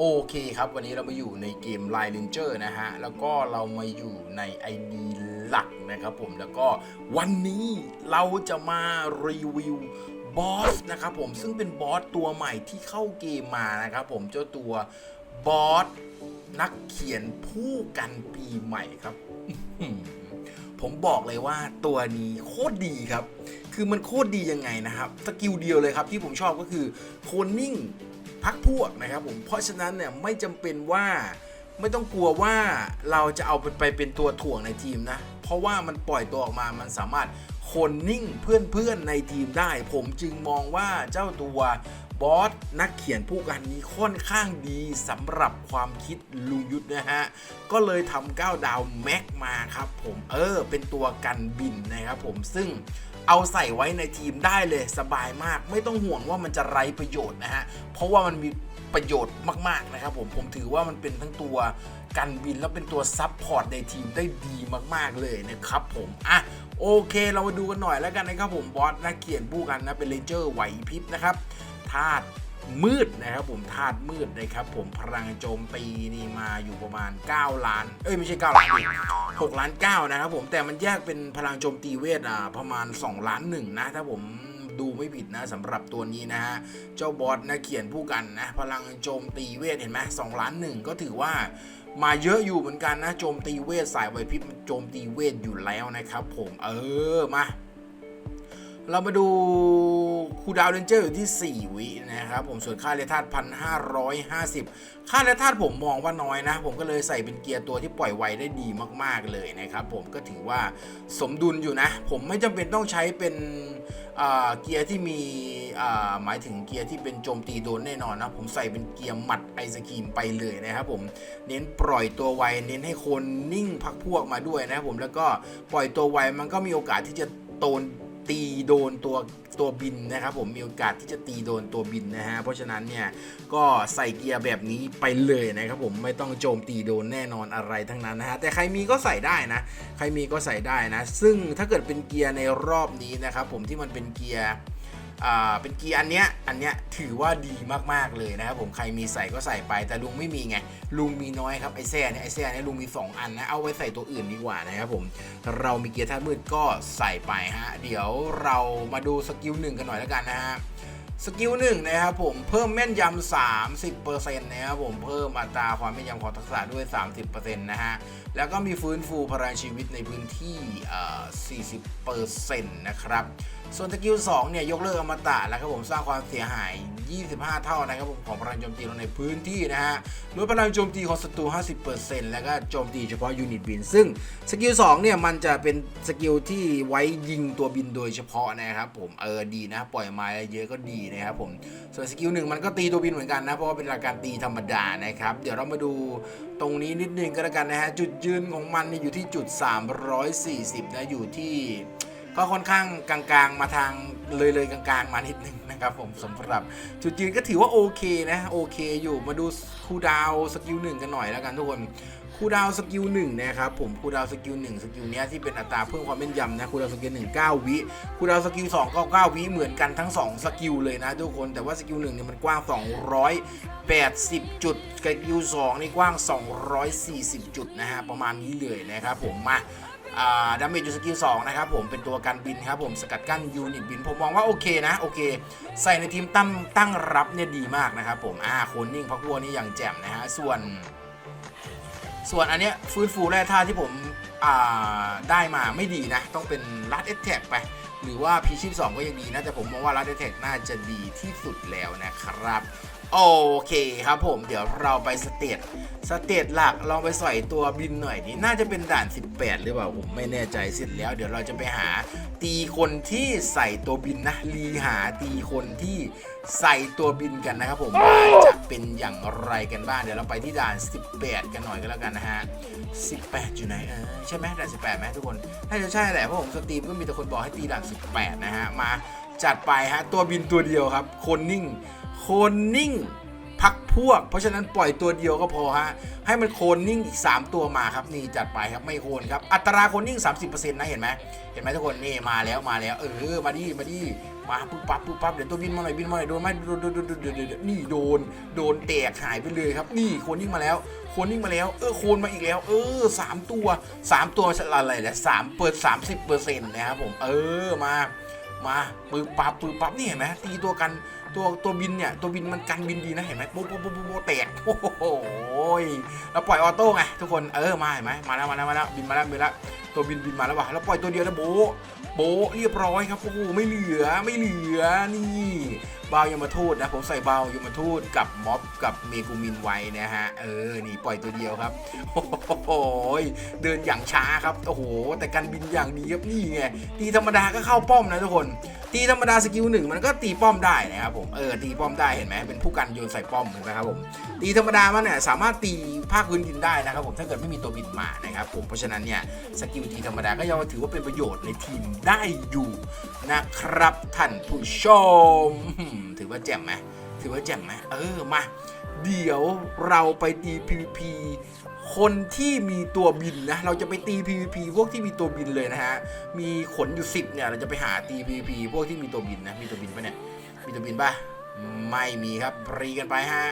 โอเคครับ วันนี้เรามาอยู่ในเกม Line Ranger นะฮะ แล้วก็เรามาอยู่ใน ID หลักนะครับผมแล้วก็วันนี้เราจะมารีวิวบอสนะครับผมซึ่งเป็นบอสตัวใหม่ที่เข้าเกมมานะครับผมเจ้าตัวบอสนักเขียนผู้กันปีใหม่ครับ ผมบอกเลยว่าตัวนี้โคตรดีครับ คือมันโคตรดียังไงนะครับ สกิลเดียวเลยครับที่ผมชอบก็คือโคนนิ่ง พักพวกนะครับผมเพราะฉะนั้นเนี่ยไม่จำเป็นว่าไม่ต้องกลัวว่าเราจะเอาไปเป็นตัวถ่วงในทีมนะ เพราะว่ามันปล่อยตัวออกมามันสามารถคนนิ่งเพื่อนๆในทีมได้ ผมจึงมองว่าเจ้าตัวบอสนักเขียนผู้กันนี้ค่อนข้างดีสำหรับความคิดลุงยุทธนะฮะ ก็เลยทำ9ดาวแม็กมาครับผมเออ เป็นตัวกันบินนะครับผมซึ่ง เอาใส่ไว้ในทีมได้เลยสบายมาก ไม่ต้องห่วงว่ามันจะไร้ประโยชน์นะฮะ เพราะว่ามันมีประโยชน์มาก ๆ นะครับผม ผมถือว่ามันเป็นทั้งตัวกันบินแล้วเป็นตัวซับพอร์ตในทีมได้ดีมากๆเลยนะครับผมอะโอเค เรามาดูกันหน่อยแล้วกันนะครับผมบอสนักเขียนผู้กันนะเป็นเลนเจอร์ไหวพริบนะครับธาตุมืดนะครับผมธาตุมืดนะครับผมพลังโจมตีนี่มาอยู่ประมาณ 9 ล้าน เอ้ยไม่ใช่ 9 ล้าน 6ล้าน9นะครับผมแต่มันแยกเป็นพลังโจมตีเวทอะประมาณ 2 ล้านหนึ่งนะถ้าผมดูไม่ผิดนะสำหรับตัวนี้นะฮะเจ้าบอสนะเขียนผู้กันนะพลังโจมตีเวทเห็นไหม2ล้านหนึ่งก็ถือว่ามาเยอะอยู่เหมือนกันนะโจมตีเวทสายไวพริบโจมตีเวทอยู่แล้วนะครับผมเออมา เรามาดูคูดาวเรนเจอร์อยู่ที่ 4 วินะครับผมส่วนค่าเลทธาตุพันห้าร้อยห้าสิบค่าเลทธาตุผมมองว่าน้อยนะ ผมก็เลยใส่เป็นเกียร์ตัวที่ปล่อยไวได้ดีมาก ๆ เลยนะครับ ผมก็ถือว่าสมดุลอยู่นะ ผมไม่จำเป็นต้องใช้เป็นเกียร์ที่มีหมายถึงเกียร์ที่เป็นโจมตีโดนแน่นอนนะ ผมใส่เป็นเกียร์หมัดไอศครีมไปเลยนะครับผมเน้นปล่อยตัวไวเน้นให้คนนิ่งพักพวกมาด้วยนะครับผมแล้วก็ปล่อยตัวไวมันก็มีโอกาสที่จะโดน ตีโดนตัวตัวบินนะครับผมมีโอกาสที่จะตีโดนตัวบินนะฮะเพราะฉะนั้นเนี่ยก็ใส่เกียร์แบบนี้ไปเลยนะครับผมไม่ต้องโจมตีโดนแน่นอนอะไรทั้งนั้นนะฮะแต่ใครมีก็ใส่ได้นะ ใครมีก็ใส่ได้นะ ซึ่งถ้าเกิดเป็นเกียร์ในรอบนี้นะครับผมที่มันเป็นเกียร์ เป็นเกียร์อันเนี้ยอันเนี้ยถือว่าดีมากๆเลยนะครับผมใครมีใส่ก็ใส่ไปแต่ลุงไม่มีไงลุงมีน้อยครับไอแซ่เนี่ยไอแซ่เนี่ยลุงมี 2 อันนะเอาไว้ใส่ตัวอื่นดีกว่านะครับผมเรามีเกียร์ธาตุมืดก็ใส่ไปฮะเดี๋ยวเรามาดูสกิลหนึ่งกันหน่อยแล้วกันนะฮะสกิลหนึ่งนะครับผมเพิ่มแม่นยำ 30%นะครับผมเพิ่มอัตราความแม่นยำของทักษะด้วย 30%นะฮะ แล้วก็มีฟื้นฟูพลังชีวิตในพื้นที่เอ่อ40%นะครับส่วนสกิล2เนี่ยยกเลิกอมตะแล้วครับผมสร้างความเสียหาย 25 เท่านะครับผมของพลังโจมตีลงในพื้นที่นะฮะลดพลังโจมตีของศัตรู 50%แล้วก็โจมตีเฉพาะยูนิตบิน ซึ่งสกิล2เนี่ยมันจะเป็นสกิลที่ไว้ยิงตัวบินโดยเฉพาะนะครับผมเออดีนะปล่อยไมาเยอะก็ดีนะครับผมส่วนสกิลหนึ่งมันก็ตีตัวบินเหมือนกันนะเพราะว่าเป็นหลักการตีธรรมดานะครับเดี๋ยวเรามาดูตรงนี้นิดนึงก็แล้วกันนะฮะจุดยืนของมันเนี่ยอยู่ที่จุด 340นะอยู่ที่ ก็ค่อนข้างกลางๆ มาทางเลยๆกลางๆ มานิดนึงนะครับผมสำหรับจุดยืนก็ถือว่าโอเคนะโอเคอยู่มาดูคูดาวสกิลหนึ่งกันหน่อยแล้วกันทุกคนคูดาวสกิลหนึ่งนะครับผมคูดาวสกิลหนึ่งสกิลเนี้ยที่เป็นอัตราเพิ่มความแม่นยำนะคูดาวสกิลหนึ่งเก้าวิคูดาวสกิลสองก็เก้าวิเหมือนกันทั้งสองสกิลเลยนะทุกคนแต่ว่าสกิลหนึ่งเนี่ยมันกว้าง280จุดสกิลสองนี่กว้าง240จุดนะฮะประมาณนี้เลยนะครับผมมา ดาเมจยูสกิล2นะครับผมเป็นตัวการบินครับผมสกัดกั้นยูนิตบิน ผมมองว่าโอเคนะ โอเค ใส่ในทีมตั้งตั้งรับเนี่ยดีมากนะครับผมอ่าโคนนิ่งพักวัวนี่อย่างแจ่มนะฮะส่วน ส่วนอันเนี้ยฟื้นฟูแร่ธาตุที่ผมอ่าได้มาไม่ดีนะ ต้องเป็นรัดเอ t แทกไป หรือว่าพีชีพ2ก็ยังดีนะ แต่ผมมองว่ารัดเอ t แทกน่าจะดีที่สุดแล้วนะครับ โอเคครับผมเดี๋ยวเราไปสเตจสเตจหลักลองไปใส่ตัวบินหน่อยนี่น่าจะเป็นด่าน 18 หรือเปล่าผมไม่แน่ใจเสร็จแล้ว เดี๋ยวเราจะไปหาตีคนที่ใส่ตัวบินนะรีหาตีคนที่ใส่ตัวบินกันนะครับผมว่าจะเป็นอย่างไรกันบ้างเดี๋ยวเราไปที่ด่าน 18 กันหน่อยก็แล้วกันนะฮะ 18 อยู่ไหนเออใช่ไหมด่าน 18ไหมทุกคนน่าจะใช่แหละเพราะผมสตรีมก็มีแต่คนบอกให้ตีด่าน 18 นะฮะมาจัดไปฮะตัวบินตัวเดียวครับคนนิ่ง โคนนิ่งพักพวก เพราะฉะนั้นปล่อยตัวเดียวก็พอฮะ ให้มันโคนนิ่งอีก 3 ตัวมาครับ นี่จัดไปครับไม่โคนครับ อัตราโคนนิ่ง 30%นะเห็นไหมเห็นไหมทุกคนนี่มาแล้วมาแล้ว เออมาดิมาดิมาปุ๊บปั๊บปุ๊บปั๊บเดี๋ยวตัวบินมาหน่อยบินมาหน่อยโดนไหมโดนโดนโดนโดนนี่โดนโดนแตกหายไปเลยครับ นี่โคนนิ่งมาแล้วโคนนิ่งมาแล้วเออโคนมาอีกแล้ว เออสามตัวสามตัวอะไรเนี่ยสามเปิดสามสิบเปอร์เซ็นต์นะครับผมเออมา มาปืบปับปืบปับนี่เห็นไหมตีตัวกันตัวตัวบินเนี่ยตัวบินมันกันบินดีนะเห็นไหมโป๊ะโป๊ะโป๊ะโป๊ะโป๊ะแตกโอ้โหเราปล่อยออโต้ไงทุกคนเออมาเห็นไหมมาแล้วมาแล้วมาแล้วบินมาแล้วบินแล้วตัวบินบินมาแล้วว่ะเราปล่อยตัวเดียวแล้วโบโบเรียบร้อยครับโอ้โหไม่เหลือไม่เหลือนี่ บาวยมทูตนะผมใส่บาวยมทูตกับม็อบกับเมกูมินไว้นะฮะ เออ นี่ปล่อยตัวเดียวครับ โอ้โหเดินอย่างช้าครับ โอ้โห แต่การบินอย่างดีครับนี่ไง ตีธรรมดาก็เข้าป้อมนะทุกคน ตีธรรมดาสกิลหนึ่งมันก็ตีป้อมได้นะครับผม เออ ตีป้อมได้เห็นไหมเป็นผู้กันโยนใส่ป้อมเห็นไหมครับผม ตีธรรมดามันเนี่ยสามารถตีภาคพื้นดินได้นะครับผม ถ้าเกิดไม่มีตัวบินมานะครับผม เพราะฉะนั้นเนี่ยสกิลตีธรรมดาก็ยังถือว่าเป็นประโยชน์ในทีมได้อยู่นะครับท่านผู้ชมอืมถือว่าแจ่มไหมถือว่าแจ่มไหมเออมาเดี๋ยวเราไปตี PVP คนที่มีตัวบินนะเราจะไปตี PVP พวกที่มีตัวบินเลยนะฮะมีขนอยู่10เนี่ยเราจะไปหาตี PVP พวกที่มีตัวบินนะมีตัวบินปะเนี่ยมีตัวบินปะไม่มีครับรีกันไปฮะ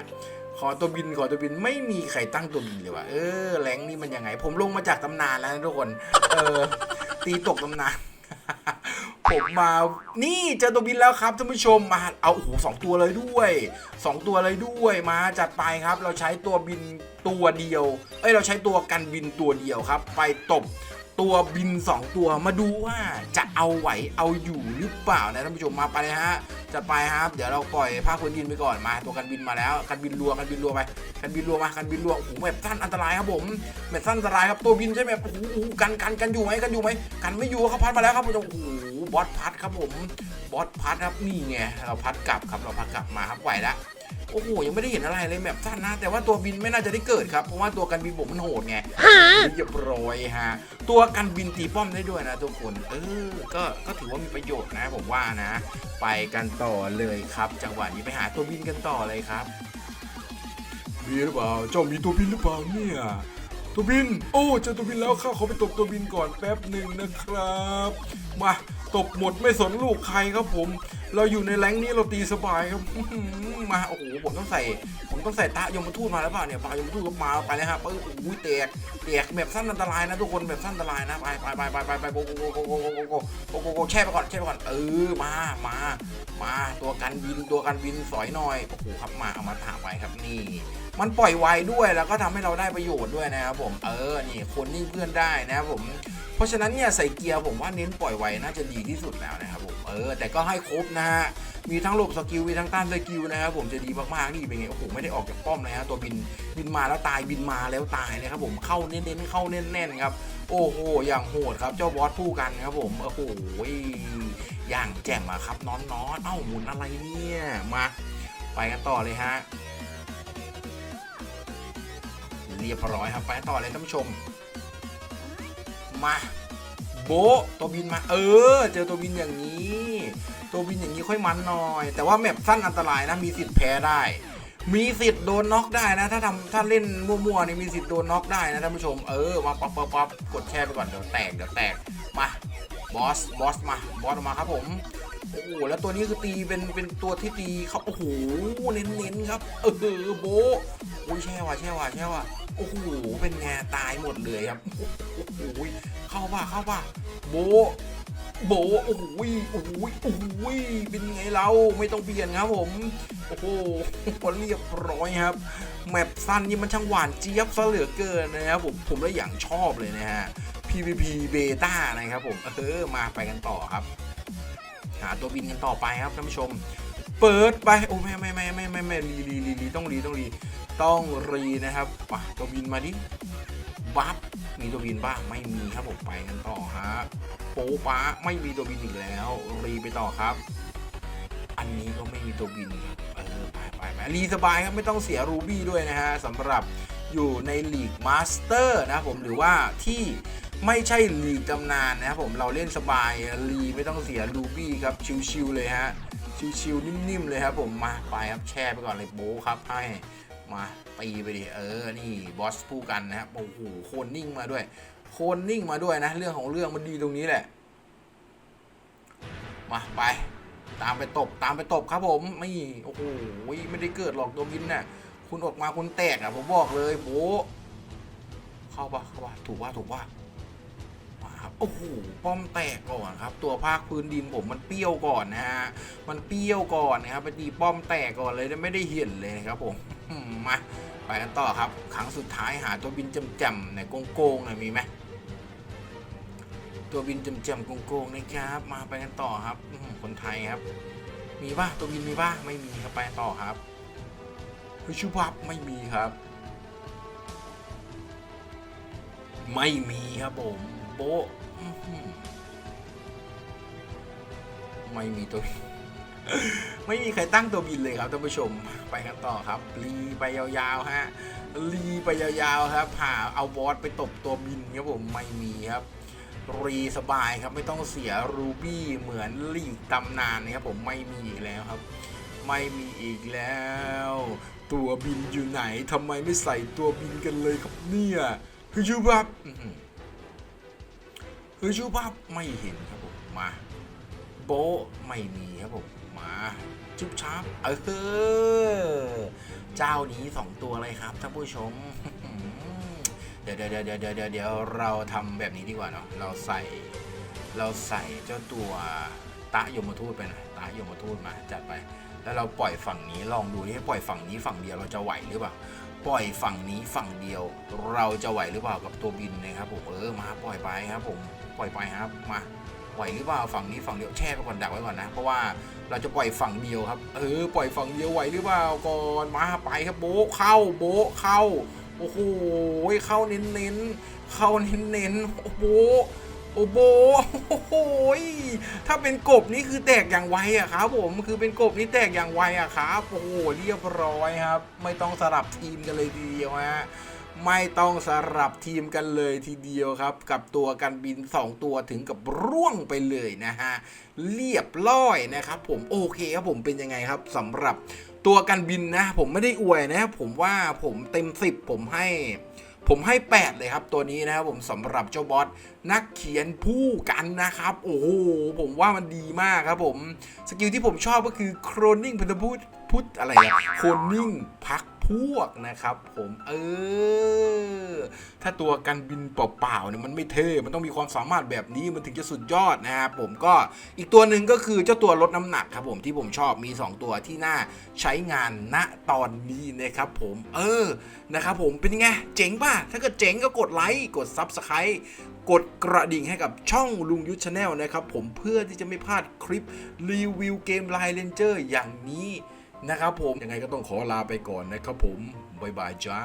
ขอตัวบินขอตัวบินไม่มีใครตั้งตัวบินเลยว่ะเออแรงนี่มันยังไง ผมลงมาจากตำนานแล้วนะทุกคน เออตีตกตำนาน ผมมา นี่เจอตัวบินแล้วครับท่านผู้ชมมาเอาโอ้โหสองตัวเลยด้วยสองตัวเลยด้วยมาจัดไปครับ เราใช้ตัวบินตัวเดียว เอ้ยเราใช้ตัวกันบินตัวเดียวครับ ไปตบ ตัวบิน 2 ตัวมาดูว่าจะเอาไหวเอาอยู่หรือเปล่านะท่านผู้ชมมาไปเลยฮะจัดไปครับ เดี๋ยวเราปล่อยภาคพื้นดินไปก่อนมาตัวกันบินมาแล้วกันบินรัวกันบินรัวไปกันบินรัวมากันบินรัวโอ้โหแบบสั้นอันตรายครับผมแบบสั้นอันตรายครับตัวบินใช่ไหมโอ้โหโอ้โหกันกันกันอยู่ไหมกันอยู่ไหมกันไม่อยู่เขาพัดมาแล้วครับผมโอ้โหบอสพัดครับผมบอสพัดครับนี่ไงเราพัดกลับครับเราพัดกลับมาครับไหวแล้ว โอ้โหยังไม่ได้เห็นอะไรเลยแบบสั้นนะ แต่ว่าตัวบินไม่น่าจะได้เกิดครับเพราะว่าตัวกันบินผมมันโหดไงเรียบร้อยฮะตัวกันบินตีป้อมได้ด้วยนะทุกคนเออก็ก็ถือว่ามีประโยชน์นะผมว่านะ ไปกันต่อเลยครับ จังหวะนี้ไปหาตัวบินกันต่อเลยครับมีหรือเปล่าเจ้ามีตัวบินหรือเปล่าเนี่ยตัวบิน โอ้เจอตัวบินแล้วข้าขอไปตบตัวบินก่อนแป๊บหนึ่งนะครับ มาตบหมดไม่สนลูกใครครับผม เราอยู่ในแรงนี้เราตีสบายครับมาโอ้โหผมต้องใส่ ผมต้องใส่ตะยมทูตมาแล้วเปล่าเนี่ยปลายมทูตก็มาไปเลยครับเออโอ้ยแตกแตกแบบสั้นอันตรายนะทุกคนแบบสั้นอันตรายนะไปไปไปไปไปไปโกโกโกโกโกโกโกโกโกโกแช่ไปก่อนแช่ไปก่อนเออมามามาตัวกันบินตัวกันบินสอยหน่อยโอ้โหครับมาเอามาถามไปครับนี่ มันปล่อยไวด้วยแล้วก็ทำให้เราได้ประโยชน์ด้วยนะครับผมเออนี่คนนิ่งเพื่อนได้นะครับผม เพราะฉะนั้นเนี่ยใส่เกียร์ผมว่าเน้นปล่อยไวน่าจะดีที่สุดแล้วนะครับผม ออแต่ก็ให้ครบนะฮะมีทั้งหลบสกิลมีทั้งต้านสกิลนะครับผมจะดีมากๆนี่เป็นไงโอ้โหไม่ได้ออกจากป้อมเลยฮะตัวบินบินมาแล้วตายบินมาแล้วตายเลยครับผมเข้าเน้นๆเข้าแน่นๆครับโอ้โหอย่างโหดครับเจ้าบอสผู้กันครับผมโอ้โหอย่างแจ่มอะครับนอนนอนๆเอ้าหมุนอะไรเนี่ยมาไปกันต่อเลยฮะเรียบร้อยครับไปต่อเลยท่านผู้ชมมา โบะตัวบินมา เออ เจอตัวบินอย่างนี้ ตัวบินอย่างนี้ค่อยมันหน่อย แต่ว่าแมปสั้นอันตรายนะ มีสิทธิ์แพ้ได้ มีสิทธิ์โดนน็อกได้นะ ถ้าทำถ้าเล่นมั่วๆนี่มีสิทธิ์โดนน็อกได้นะท่านผู้ชม เออ มาปั๊บปั๊บปั๊บกดแช่ไปก่อน เดี๋ยวแตก เดี๋ยวแตก มา บอส บอสมา บอสมาครับผม โอ้โหแล้วตัวนี้คือตีเป็นเป็นตัวที่ตีเขาโอ้โหเน้นๆครับเออโบโอ้ยแช่ว่ะแช่ว่ะแช่ว่ะโอ้โหเป็นไงตายหมดเลยครับโอ้โหเข้าป่ะเข้าป่ะโบโบโอ้โหโอ้โหโอ้โหเป็นไงเราไม่ต้องเปลี่ยนครับผมโอ้โหเรียบร้อยครับแมปสั้นนี่มันช่างหวานเจี๊ยบซะเหลือเกินนะครับผมผมเลยอย่างชอบเลยนะฮะ PVP เบต้านะครับผมเออมาไปกันต่อครับ หาตัวบินกันต่อไปครับท่านผู้ชม เปิดไปโอ้ไม่ไม่ไม่ไม่ไม่ไม่รีรีรีต้องรีต้องรีต้องรีนะครับป่ะตัวบินมาดิบัฟมีตัวบินบ้างไม่มีครับผมไปกันต่อฮะโป๊ป้าไม่มีตัวบินอีกแล้ว รีไปต่อครับ อันนี้ก็ไม่มีตัวบินครับเออไปไปไปรีสบายครับไม่ต้องเสียรูบี้ด้วยนะฮะสำหรับอยู่ในลีกมาสเตอร์นะครับผมหรือว่าที่ ไม่ใช่ลีกตำนานนะครับผมเราเล่นสบายรีไม่ต้องเสียรูบี้ครับชิวๆเลยฮะชิวๆนิ่มๆเลยครับผมมาไปครับแช่ไปก่อนเลยโบ้ครับให้มาตีไปดิเออนี่บอสผู้กันนะครับโอ้โหโคนนิ่งมาด้วย โคนนิ่งมาด้วยนะ เรื่องของเรื่องมันดีตรงนี้แหละ มาไป ตามไปตบตามไปตบครับผมไม่โอ้โหไม่ได้เกิดหรอกตัวบินน่ะคุณออกมาคุณแตกอะผมบอกเลยโบเข้าปะเข้าปะถูกว่าถูกว่ามา โอ้โหป้อมแตกก่อนครับ ตัวภาคพื้นดินผมมันเปรี้ยวก่อนนะฮะมันเปรี้ยวก่อนนะครับไปตีป้อมแตกก่อนเลยไม่ได้เห็นเลยครับผมมาไปกันต่อครับครั้งสุดท้ายหาตัวบินจำๆไหนโกงๆหน่อยมีไหมตัวบินจำๆโกงๆนะครับ มาไปกันต่อครับคนไทยครับ มีป่ะตัวบินมีป่ะไม่มีครับไปต่อครับฮ้ชูบับไม่มีครับ ไม่มีครับผมโบะ ไม่มีตัว ไม่มีใครตั้งตัวบินเลยครับท่านผู้ชมไปกันต่อครับ รีไปยาวๆฮะรีไปยาวๆครับ หาเอาบอสไปตบตัวบินครับผมไม่มีครับ รีสบายครับไม่ต้องเสียรูบี้เหมือนลีกตำนานนะครับผมไม่มีอีกแล้วครับ ไม่มีอีกแล้ว ตัวบินอยู่ไหนทำไมไม่ใส่ตัวบินกันเลยครับเนี่ยคือชูบับ อื้ออชูบับไม่เห็นครับผมมา โบไม่มีครับผมมาชุบชับเออเจ้านี้สองตัวเลยครับท่านผู้ชมเดี๋ยวเดี๋ยวเดี๋ยวเดี๋ยวเดี๋ยวเดี๋ยวเราทำแบบนี้ดีกว่าเนาะเราใส่ เราใส่เจ้าตัวตะยมทูตไปหน่อยตะยมทูตมาจัดไป แล้วเราปล่อยฝั่งนี้ลองดูนี่ปล่อยฝั่งนี้ฝั่งเดียวเราจะไหวหรือเปล่าปล่อยฝั่งนี้ฝั่งเดียว เราจะไหวหรือเปล่ากับตัวบินนะครับผมเออมาปล่อยไปครับผม ปล่อยไปครับมาไหวหรือเปล่าฝั่งนี้ฝั่งเดียวแช่ไปก่อนดักไว้ก่อนนะเพราะว่าเราจะปล่อยฝั่งเดียวครับเออปล่อยฝั่งเดียวไหวหรือเปล่าก่อนมาไปครับโบเข้าโบเข้าโอ้โหเข้าเน้นเน้นๆเข้าเน้นเน้นๆโอ้โหโอ้โหโอ้โหถ้าเป็นกบนี่คือแตกอย่างไวอะครับผมคือเป็นกบนี่แตกอย่างไวอะครับโอ้โหเรียบร้อยครับ ไม่ต้องสลับทีมกันเลยทีเดียวฮะ ไม่ต้องสลับทีมกันเลยทีเดียวครับ กับตัวกันบิน 2 ตัวถึงกับร่วงไปเลยนะฮะเรียบร้อยนะครับ ผมโอเคครับผมเป็นยังไงครับสำหรับตัวกันบินนะผมไม่ได้อวยนะผมว่าผมเต็ม 10 ผมให้ผมให้ 8 เลยครับตัวนี้นะครับผมสำหรับเจ้าบอสนักเขียนผู้กันนะครับ โอ้โหผมว่ามันดีมากครับผม สกิลที่ผมชอบก็คือโครนิ่งพันธพุทธพุทธอะไรอะโครนิ่งพัก พวกนะครับผมเออ ถ้าตัวกันบินเปล่าๆเนี่ยมันไม่เท่ มันต้องมีความสามารถแบบนี้มันถึงจะสุดยอดนะครับผมก็อีกตัวหนึ่งก็คือเจ้าตัวลดน้ำหนักครับผมที่ผมชอบมี 2 ตัวที่น่าใช้งานณตอนนี้นะครับผมเออนะครับผมเป็นไงเจ๋งป่ะ ถ้าเกิดเจ๋งก็กดไลค์กด Subscribe กดกระดิ่งให้กับช่องลุงยุทธชาแนลนะครับผมเพื่อที่จะไม่พลาดคลิปรีวิวเกมไลน์เลนเจอร์อย่างนี้ นะครับผมยังไงก็ต้องขอลาไปก่อนนะครับผมบ๊ายบายจ้า